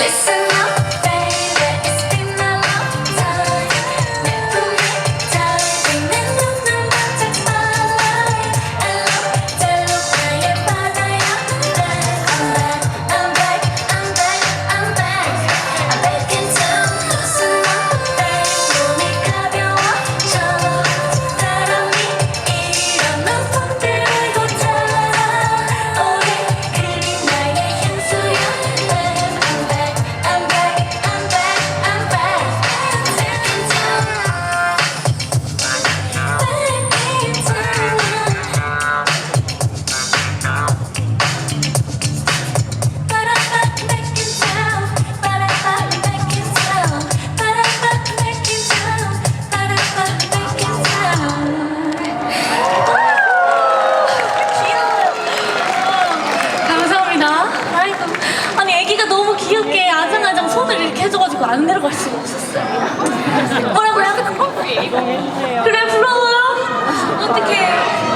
They say 부러워가지고 안 내려갈 수가 없었어요. 뭐라고요? 그래 부러워요? 어떡해.